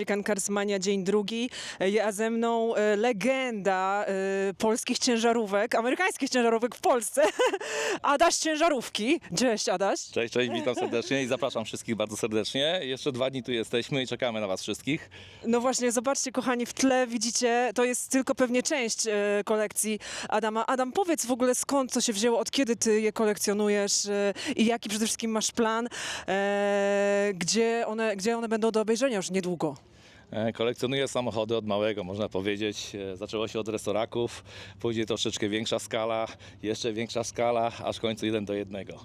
American Carsmania dzień drugi, e, a ze mną e, legenda e, polskich ciężarówek, amerykańskich ciężarówek w Polsce, Adaś Ciężarówki. Cześć Adaś. Cześć, cześć, witam serdecznie i zapraszam wszystkich bardzo serdecznie. Jeszcze dwa dni tu jesteśmy i czekamy na Was wszystkich. No właśnie, zobaczcie kochani, w tle widzicie, to jest tylko pewnie część e, kolekcji Adama. Adam, powiedz w ogóle skąd to się wzięło, od kiedy ty je kolekcjonujesz e, i jaki przede wszystkim masz plan, e, gdzie, one, gdzie one będą do obejrzenia już niedługo. E, Kolekcjonuję samochody od małego, można powiedzieć. E, Zaczęło się od restoraków, później troszeczkę większa skala, jeszcze większa skala, aż w końcu jeden do jednego.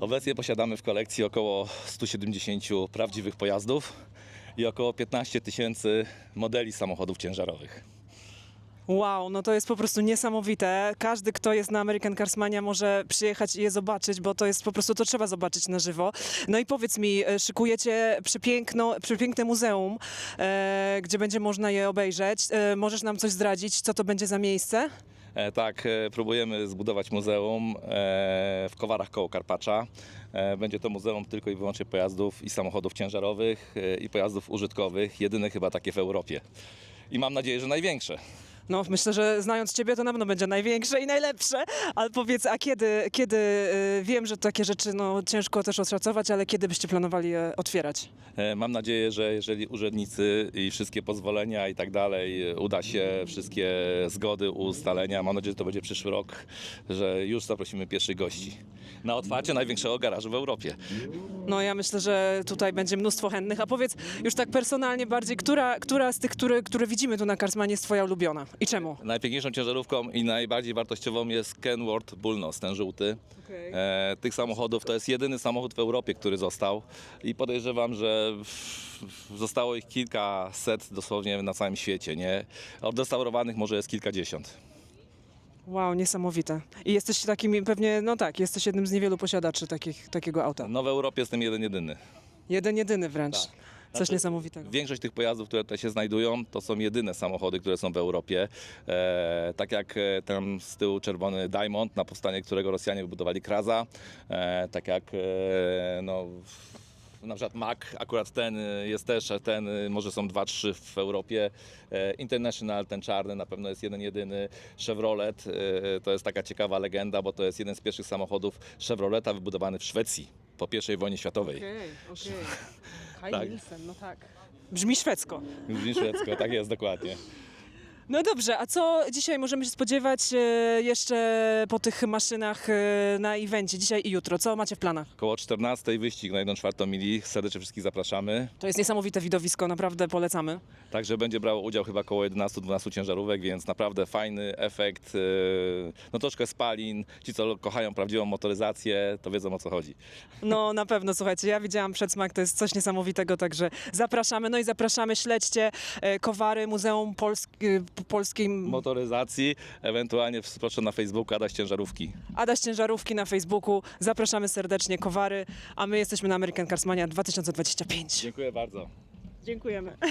Obecnie posiadamy w kolekcji około 170 prawdziwych pojazdów i około 15 tysięcy modeli samochodów ciężarowych. Wow, no to jest po prostu niesamowite. Każdy, kto jest na American Carsmania może przyjechać i je zobaczyć, bo to jest po prostu, to trzeba zobaczyć na żywo. No i powiedz mi, e, szykujecie przepiękno, przepiękne muzeum, e, gdzie będzie można je obejrzeć. E, możesz nam coś zdradzić, co to będzie za miejsce? E, Tak, e, próbujemy zbudować muzeum e, w Kowarach koło Karpacza. E, Będzie to muzeum tylko i wyłącznie pojazdów i samochodów ciężarowych e, i pojazdów użytkowych, jedyne chyba takie w Europie. I mam nadzieję, że największe. No, myślę, że znając Ciebie, to na pewno będzie największe i najlepsze. Ale powiedz, a kiedy, kiedy e, wiem, że takie rzeczy no, ciężko też oszacować, ale kiedy byście planowali je otwierać? E, Mam nadzieję, że jeżeli urzędnicy i wszystkie pozwolenia i tak dalej, e, uda się wszystkie zgody, ustalenia, mam nadzieję, że to będzie przyszły rok, że już zaprosimy pierwszych gości na otwarcie największego garażu w Europie. No ja myślę, że tutaj będzie mnóstwo chętnych. A powiedz już tak personalnie bardziej, która, która z tych, które, które widzimy tu na Karsmanie jest twoja ulubiona i czemu? Najpiękniejszą ciężarówką i najbardziej wartościową jest Kenworth Bullnose, ten żółty. Okej. E, tych samochodów to jest jedyny samochód w Europie, który został i podejrzewam, że w- zostało ich kilkaset dosłownie na całym świecie, nie? Odrestaurowanych może jest kilkadziesiąt. Wow, niesamowite. I jesteś takim pewnie, no tak, jesteś jednym z niewielu posiadaczy takich, takiego auta. No w Europie jestem jeden jedyny. Jeden, jedyny wręcz. Tak. Coś Znaczy, niesamowitego. Większość tych pojazdów, które tutaj się znajdują, to są jedyne samochody, które są w Europie. E, tak jak e, tam z tyłu czerwony Diamond, na powstanie którego Rosjanie wybudowali Kraza. E, tak jak e, no, na przykład Mac, akurat ten e, jest też, ten e, może są dwa, trzy w Europie. International, ten czarny na pewno jest jeden jedyny. Chevrolet, to jest taka ciekawa legenda, bo to jest jeden z pierwszych samochodów Chevroleta wybudowany w Szwecji po I wojnie światowej. Okej, okej. Kai Tak. Nielsen, no tak. Brzmi szwedzko. Brzmi szwedzko, tak jest dokładnie. No dobrze, a co dzisiaj możemy się spodziewać e, jeszcze po tych maszynach e, na evencie, dzisiaj i jutro? Co macie w planach? Koło 14 wyścig na 1 czwartą mili. Serdecznie wszystkich zapraszamy. To jest niesamowite widowisko, naprawdę polecamy. Także będzie brało udział chyba około 11-12 ciężarówek, więc naprawdę fajny efekt. yy, No troszkę spalin. Ci, co kochają prawdziwą motoryzację, to wiedzą o co chodzi. No na pewno, słuchajcie, ja widziałam przedsmak, to jest coś niesamowitego, także zapraszamy. No i zapraszamy, śledźcie e, Kowary, Muzeum Polski, e, Polskiej Motoryzacji, ewentualnie proszę na Facebooku Adaś Ciężarówki. Adaś Ciężarówki na Facebooku. Zapraszamy serdecznie, Kowary, a my jesteśmy na American Carsmania 2025. Dziękuję bardzo. Dziękujemy.